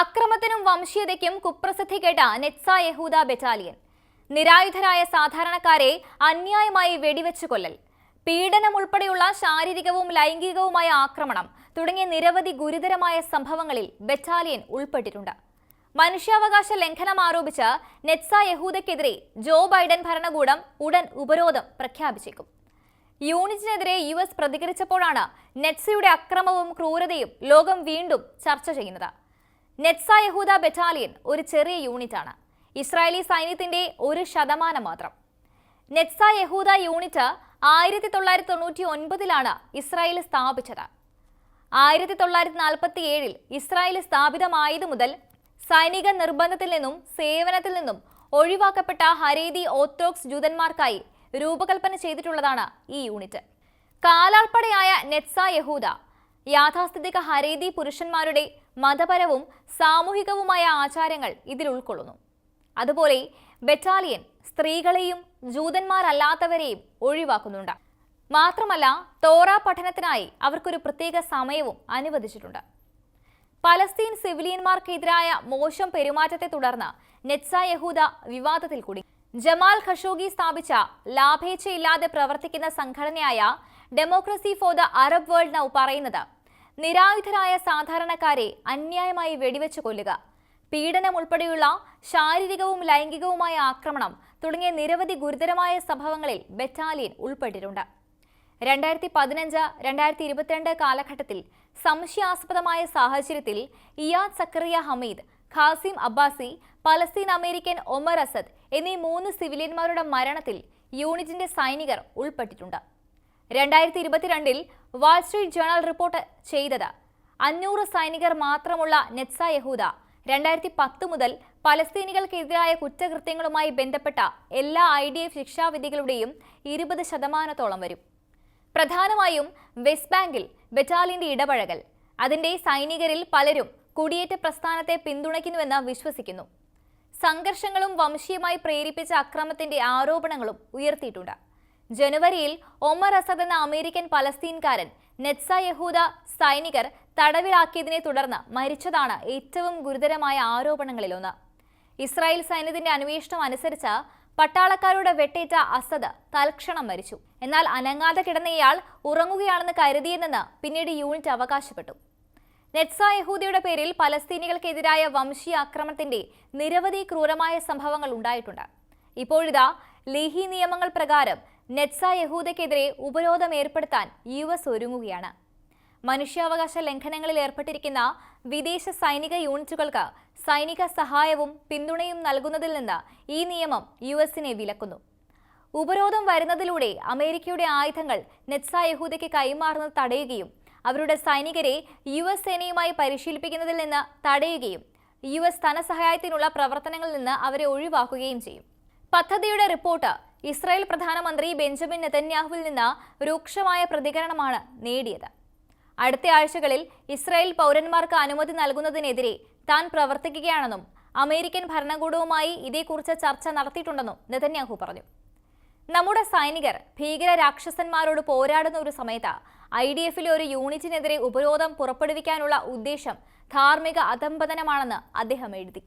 അക്രമത്തിനും വംശീയതയ്ക്കും കുപ്രസിദ്ധി കേട്ട നെറ്റ്സ യഹൂദ ബെറ്റാലിയൻ. നിരായുധരായ സാധാരണക്കാരെ അന്യായമായി വെടിവെച്ചു കൊല്ലൽ. പീഡനം ഉൾപ്പെടെയുള്ള ശാരീരികവും ലൈംഗികവുമായ ആക്രമണം തുടങ്ങിയ നിരവധി ഗുരുതരമായ സംഭവങ്ങളിൽ ബെറ്റാലിയൻ ഉൾപ്പെട്ടിട്ടുണ്ട്. മനുഷ്യാവകാശ ലംഘനം ആരോപിച്ച് നെറ്റ്സ യഹൂദയ്ക്കെതിരെ ജോ ബൈഡൻ ഭരണകൂടം ഉടൻ ഉപരോധം പ്രഖ്യാപിച്ചേക്കും. യൂണിറ്റിനെതിരെ യു എസ് പ്രതികരിച്ചപ്പോഴാണ് നെറ്റ്സയുടെ അക്രമവും ക്രൂരതയും ലോകം വീണ്ടും ചർച്ച ചെയ്യുന്നത്. നെറ്റ്സ യഹൂദ ബറ്റാലിയൻ ഒരു ചെറിയ യൂണിറ്റാണ്. ഇസ്രായേലി സൈന്യത്തിന്റെ ഒരു ശതമാനം മാത്രം. നെറ്റ്സ യഹൂദ യൂണിറ്റ് ആയിരത്തി തൊള്ളായിരത്തി തൊണ്ണൂറ്റി ഒൻപതിലാണ് ഇസ്രായേൽ സ്ഥാപിച്ചത്. ആയിരത്തി തൊള്ളായിരത്തി നാൽപ്പത്തി ഏഴിൽ ഇസ്രായേൽ സ്ഥാപിതമായതു മുതൽ സൈനിക നിർബന്ധത്തിൽ നിന്നും സേവനത്തിൽ നിന്നും ഒഴിവാക്കപ്പെട്ട ഹരേദി ഓർത്തഡോക്സ് ജൂതന്മാർക്കായി രൂപകൽപ്പന ചെയ്തിട്ടുള്ളതാണ് ഈ യൂണിറ്റ്. കാലാൾപ്പടയായ നെറ്റ്സ യഹൂദ യാഥാസ്ഥിതിക ഹരേദി പുരുഷന്മാരുടെ മതപരവും സാമൂഹികവുമായ ആചാരങ്ങൾ ഇതിൽ ഉൾക്കൊള്ളുന്നു. അതുപോലെ ബറ്റാലിയൻ സ്ത്രീകളെയും ജൂതന്മാരല്ലാത്തവരെയും ഒഴിവാക്കുന്നുണ്ട്. മാത്രമല്ല തോറ പഠനത്തിനായി അവർക്കൊരു പ്രത്യേക സമയവും അനുവദിച്ചിട്ടുണ്ട്. പലസ്തീൻ സിവിലിയന്മാർക്കെതിരായ മോശം പെരുമാറ്റത്തെ തുടർന്ന് നെറ്റ്സ യഹൂദ വിവാദത്തിൽ കൂടി. ജമാൽ ഖഷോഗി സ്ഥാപിച്ച ലാഭേച്ഛയില്ലാതെ പ്രവർത്തിക്കുന്ന സംഘടനയായ democracy for the Arab world now പറയുന്നത് നിരായുധരായ സാധാരണക്കാരെ അന്യായമായി വെടിവെച്ച് കൊല്ലുക. പീഡനം ഉൾപ്പെടെയുള്ള ശാരീരികവും ലൈംഗികവുമായ ആക്രമണം തുടങ്ങിയ നിരവധി ഗുരുതരമായ സംഭവങ്ങളിൽ ബറ്റാലിയൻ ഉൾപ്പെട്ടിട്ടുണ്ട്. രണ്ടായിരത്തി പതിനഞ്ച് രണ്ടായിരത്തി ഇരുപത്തിരണ്ട് കാലഘട്ടത്തിൽ സംശയാസ്പദമായ സാഹചര്യത്തിൽ Iyad Zakaria Hamid Qasim Abbasi Palestine American Omar Assad എന്നീ മൂന്ന് സിവിലിയന്മാരുടെ മരണത്തിൽ യൂണിറ്റിന്റെ സൈനികർ ഉൾപ്പെട്ടിട്ടുണ്ട്. രണ്ടായിരത്തി ഇരുപത്തിരണ്ടിൽ വാൾസ്ട്രീറ്റ് ജേണൽ റിപ്പോർട്ട് ചെയ്തത്. അഞ്ഞൂറ് സൈനികർ മാത്രമുള്ള നെറ്റ്സ യഹൂദ രണ്ടായിരത്തി പത്ത് മുതൽ പലസ്തീനികൾക്കെതിരായ കുറ്റകൃത്യങ്ങളുമായി ബന്ധപ്പെട്ട എല്ലാ ഐ ഡി എഫ് ശിക്ഷാവിധികളുടെയും ഇരുപത് ശതമാനത്തോളം വരും. പ്രധാനമായും വെസ്റ്റ് ബാങ്കിൽ ബറ്റാലിയന്റെ ഇടപഴകൽ. അതിന്റെ സൈനികരിൽ പലരും കുടിയേറ്റ പ്രസ്ഥാനത്തെ പിന്തുണയ്ക്കുന്നുവെന്ന് വിശ്വസിക്കുന്നു. സംഘർഷങ്ങളും വംശീയമായി പ്രേരിപ്പിച്ച അക്രമത്തിന്റെ ആരോപണങ്ങളും ഉയർത്തിയിട്ടുണ്ട്. ജനുവരിയിൽ ഒമർ അസദ് എന്ന അമേരിക്കൻ പലസ്തീൻകാരൻ നെറ്റ്സ യഹൂദ സൈനികർ തടവിലാക്കിയതിനെ തുടർന്ന് മരിച്ചതാണ് ഏറ്റവും ഗുരുതരമായ ആരോപണങ്ങളിലൊന്ന്. ഇസ്രായേൽ സൈന്യത്തിന്റെ അന്വേഷണം അനുസരിച്ച് പട്ടാളക്കാരുടെ വെട്ടേറ്റ അസദ് തൽക്ഷണം മരിച്ചു. എന്നാൽ അനങ്ങാതെ കിടന്ന ഇയാൾ ഉറങ്ങുകയാണെന്ന് കരുതിയെന്ന് പിന്നീട് യൂണിറ്റ് അവകാശപ്പെട്ടു. നെറ്റ്സ യഹൂദിയുടെ പേരിൽ പലസ്തീനികൾക്കെതിരായ വംശീയ ആക്രമണത്തിന്റെ നിരവധി ക്രൂരമായ സംഭവങ്ങൾ ഉണ്ടായിട്ടുണ്ട്. ഇപ്പോഴിതാ ലീഹി നിയമങ്ങൾ പ്രകാരം നെറ്റ്സ യഹൂദയ്ക്കെതിരെ ഉപരോധം ഏർപ്പെടുത്താൻ യു എസ് ഒരുങ്ങുകയാണ്. മനുഷ്യാവകാശ ലംഘനങ്ങളിൽ ഏർപ്പെട്ടിരിക്കുന്ന വിദേശ സൈനിക യൂണിറ്റുകൾക്ക് സൈനിക സഹായവും പിന്തുണയും നൽകുന്നതിൽ നിന്ന് ഈ നിയമം യു എസിനെ വിലക്കുന്നു. ഉപരോധം വരുന്നതിലൂടെ അമേരിക്കയുടെ ആയുധങ്ങൾ നെറ്റ്സ യഹൂദയ്ക്ക് കൈമാറുന്നത് തടയുകയും അവരുടെ സൈനികരെ യു എസ് സേനയുമായി പരിശീലിപ്പിക്കുന്നതിൽ നിന്ന് തടയുകയും യു എസ് ധനസഹായത്തിനുള്ള പ്രവർത്തനങ്ങളിൽ നിന്ന് അവരെ ഒഴിവാക്കുകയും ചെയ്യും. പദ്ധതിയുടെ റിപ്പോർട്ട് ഇസ്രായേൽ പ്രധാനമന്ത്രി ബെഞ്ചമിൻ നെതന്യാഹുവിൽ നിന്ന് രൂക്ഷമായ പ്രതികരണമാണ് നേടിയത്. അടുത്ത ആഴ്ചകളിൽ ഇസ്രായേൽ പൗരന്മാർക്ക് അനുമതി നൽകുന്നതിനെതിരെ താൻ പ്രവർത്തിക്കുകയാണെന്നും അമേരിക്കൻ ഭരണകൂടവുമായി ഇതേക്കുറിച്ച് ചർച്ച നടത്തിയിട്ടുണ്ടെന്നും നെതന്യാഹു പറഞ്ഞു. നമ്മുടെ സൈനികർ ഭീകര രാക്ഷസന്മാരോട് പോരാടുന്ന ഒരു സമയത്ത് ഐ ഡി എഫിലെ ഒരു യൂണിറ്റിനെതിരെ ഉപരോധം പുറപ്പെടുവിക്കാനുള്ള ഉദ്ദേശം ധാർമ്മിക അധംപതനമാണെന്ന് അദ്ദേഹം എഴുതി.